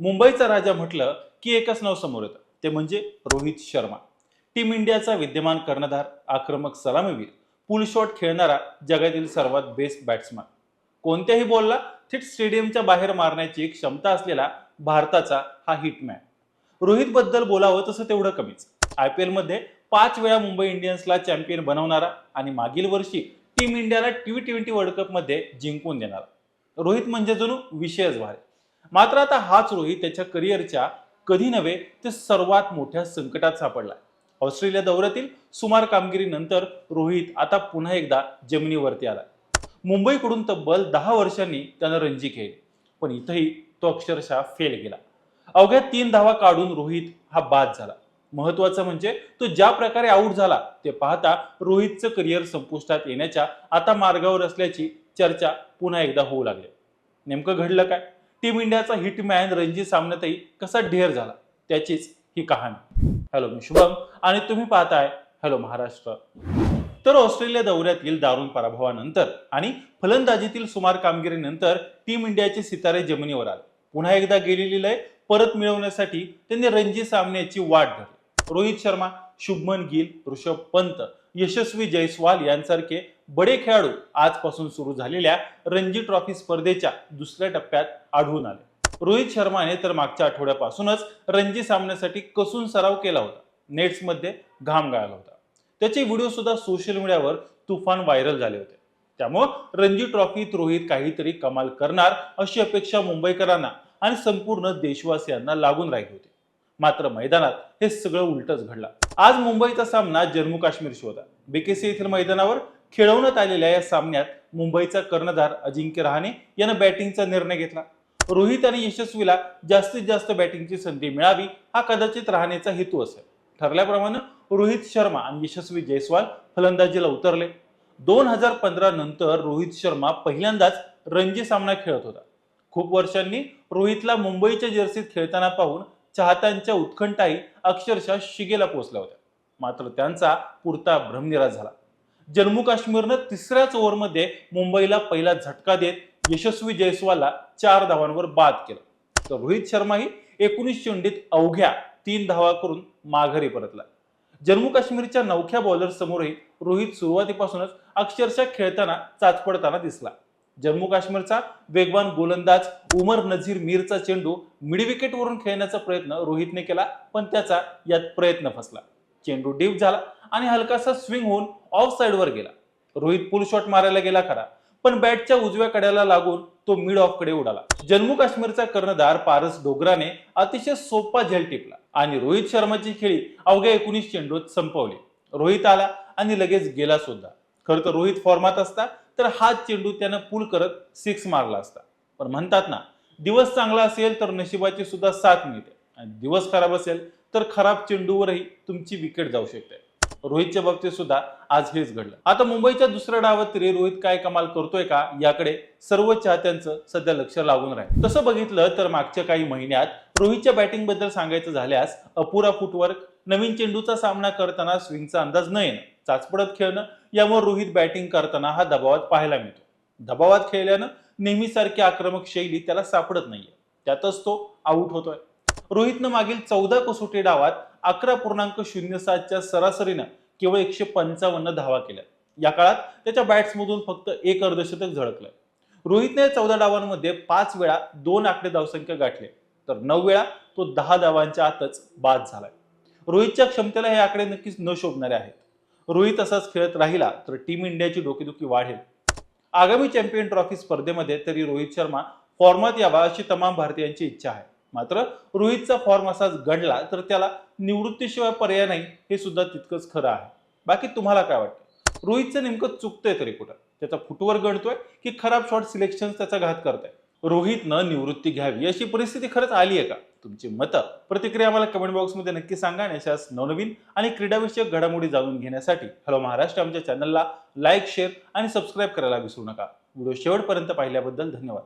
मुंबईचा राजा म्हटलं की एकच नाव समोर येतं. ते म्हणजे रोहित शर्मा. टीम इंडियाचा विद्यमान कर्णधार आक्रमक सलामीवीर पुल शॉट खेळणारा जगातील सर्वात बेस्ट बॅट्समन कोणत्याही बॉलला थेट स्टेडियमच्या बाहेर मारण्याची क्षमता असलेला भारताचा हा हिटमॅन रोहित बद्दल बोलावं तसं तेवढं कमीच. आय पी एलमध्ये पाच वेळा मुंबई इंडियन्सला चॅम्पियन बनवणारा आणि मागील वर्षी टीम इंडियाला टी ट्वेंटी वर्ल्ड कपमध्ये जिंकून देणारा. रोहित म्हणजे जणू विषयच भारी मात्र आता हाच रोहित त्याच्या करिअरच्या कधी नव्हे ते सर्वात मोठ्या संकटात सापडला. ऑस्ट्रेलिया दौऱ्यातील सुमार कामगिरीनंतर रोहित आता पुन्हा एकदा जमिनीवरती आला. मुंबईकडून तब्बल दहा वर्षांनी त्यानं रणजी खेळली पण इथंही तो अक्षरशः फेल गेला. अवघ्या तीन धावा काढून रोहित हा बाद झाला. महत्वाचं म्हणजे तो ज्या प्रकारे आऊट झाला ते पाहता रोहितचं करिअर संपुष्टात येण्याच्या आता मार्गावर असल्याची चर्चा पुन्हा एकदा होऊ लागली. नेमकं घडलं काय? टीम इंडियाचा हिटमॅन रणजी सामन्यातही कसा ढेर झाला त्याचीच ही कहाणी. हॅलो मी शुभम आणि तुम्ही पाहताय हॅलो महाराष्ट्र. तर ऑस्ट्रेलिया दौऱ्यातील दारुण पराभवानंतर आणि फलंदाजीतील सुमार कामगिरीनंतर टीम इंडियाचे सितारे जमिनीवर आले. पुन्हा एकदा गेलेली लय परत मिळवण्यासाठी त्यांनी रणजी सामन्याची वाट धरली. रोहित शर्मा शुभमन गिल ऋषभ पंत यशस्वी जयस्वाल यांसारखे बडे खेळाडू आजपासून सुरू झालेल्या रणजी ट्रॉफी स्पर्धेच्या दुसऱ्या टप्प्यात आढळून आले. रोहित शर्माने तर मागच्या आठवड्यापासूनच रणजी सामन्यासाठी कसून सराव केला होता. नेट्समध्ये घाम गाळला होता. त्याचे व्हिडिओ सुद्धा सोशल मीडियावर तुफान व्हायरल झाले होते. त्यामुळं रणजी ट्रॉफीत रोहित काहीतरी कमाल करणार अशी अपेक्षा मुंबईकरांना आणि संपूर्ण देशवासियांना लागून राहिली होती. मात्र मैदानात हे सगळं उलटच घडलं. आज मुंबईचा सामना जम्मू काश्मीरशी होता बीकेसी येथील मैदानावर खेळवण्यात आलेल्या या सामन्यात मुंबईचा कर्णधार अजिंक्य रहाणे यानं बॅटिंगचा निर्णय घेतला. रोहित आणि यशस्वीला जास्तीत जास्त बॅटिंगची संधी मिळावी हा कदाचित राहण्याचा हेतू असेल. ठरल्याप्रमाणे रोहित शर्मा आणि यशस्वी जयस्वाल फलंदाजीला उतरले. दोन हजार पंधरा नंतर रोहित शर्मा पहिल्यांदाच रणजी सामना खेळत होता. खूप वर्षांनी रोहितला मुंबईच्या जर्सीत खेळताना पाहून चाहत्यांच्या उत्खंठाही अक्षरशः शिगेला पोहोचल्या होत्या. मात्र त्यांचा पुरता भ्रमनिराश झाला. जम्मू काश्मीरनं तिसऱ्याच ओव्हरमध्ये मुंबईला पहिला झटका देत यशस्वी जयस्वालला चार धावांवर बाद केला. तर रोहित शर्माही एकोणीस चेंडीत अवघ्या तीन धावा करून माघारी परतला. जम्मू काश्मीरच्या नवख्या बॉलर समोरही रोहित सुरुवातीपासूनच अक्षरशः खेळताना चाचपडताना दिसला. जम्मू काश्मीरचा वेगवान गोलंदाज उमर नझीर मीरचा चेंडू मिडविकेटवरून खेळण्याचा प्रयत्न रोहितने केला पण त्याचा यात प्रयत्न फसला. चेंडू डीप झाला आणि हलकासा स्विंग होऊन ऑफ साईडवर गेला. रोहित पुल शॉट मारायला गेला खरा पण बॅटच्या उजव्या कड्याला लागून तो मिड ऑफकडे उडाला. जम्मू काश्मीरचा कर्णधार पारस डोगराने अतिशय सोपा झेल टिपला आणि रोहित शर्माची खेळी अवघ्या एकोणीस चेंडूत संपवली. रोहित आला आणि लगेच गेला सुद्धा. खरं तर रोहित फॉर्मात असता तर हाच चेंडू त्यानं पुल करत सिक्स मारला असता. पण म्हणतात ना दिवस चांगला असेल तर नशिबाची सुद्धा साथ मिळते. दिवस खराब असेल तर खराब चेंडूवरही तुमची विकेट जाऊ शकते. रोहितच्या बाबतीत सुद्धा आज हेच घडलं. आता मुंबईच्या दुसऱ्या डावात तरी रोहित काय कमाल करतोय का याकडे सर्व चाहत्यांचं सध्या लक्ष लागून राहील. तसं बघितलं तर मागच्या काही महिन्यात रोहितच्या बॅटिंगबद्दल सांगायचं झाल्यास अपुरा फुटवर्क नवीन चेंडूचा सामना करताना स्विंगचा अंदाज न येणं चाचपडत खेळणं यामुळे रोहित बॅटिंग करताना हा दबावात पाहायला मिळतो. दबावात खेळल्यानं नेहमीसारखी आक्रमक शैली त्याला सापडत नाहीये. त्यातच तो आऊट होतोय. रोहितनं मागील चौदा कसोटी डावात अकरा पूर्णांक शून्य सातच्या सरासरीनं केवळ एकशे पंचावन्न धावा केल्या. या काळात त्याच्या बॅट्समधून फक्त एक अर्धशतक झळकलं. रोहितने चौदा डावांमध्ये पाच वेळा दोन आकडे धावसंख्या गाठली. तर नऊ वेळा तो दहा धावांच्या आतच बाद झालाय. रोहितच्या क्षमतेला हे आकडे नक्कीच न शोभणारे आहेत. रोहित असाच खेळत राहिला तर टीम इंडियाची डोकेदुखी वाढेल. आगामी चॅम्पियन ट्रॉफी स्पर्धेमध्ये तरी रोहित शर्मा फॉर्मात यावा अशी तमाम भारतीयांची इच्छा आहे. मात्र रोहितचा फॉर्म असाच घडला तर त्याला निवृत्तीशिवाय पर्याय नाही हे सुद्धा तितकंच खरं आहे. बाकी तुम्हाला काय वाटतं? रोहितचं नेमकं चुकतंय तरी कुठं? त्याचा फुटवर गणतोय की खराब शॉट सिलेक्शन त्याचा घात करताय? रोहितनं निवृत्ती घ्यावी अशी परिस्थिती खरंच आली आहे का? तुमची मतं प्रतिक्रिया आम्हाला कमेंट बॉक्समध्ये नक्की सांगा आणि अशाच नवनवीन आणि क्रीडाविषयक घडामोडी जाणून घेण्यासाठी हॅलो महाराष्ट्र आमच्या चॅनलला लाईक शेअर आणि सबस्क्राईब करायला विसरू नका. व्हिडिओ शेवटपर्यंत पाहिल्याबद्दल धन्यवाद.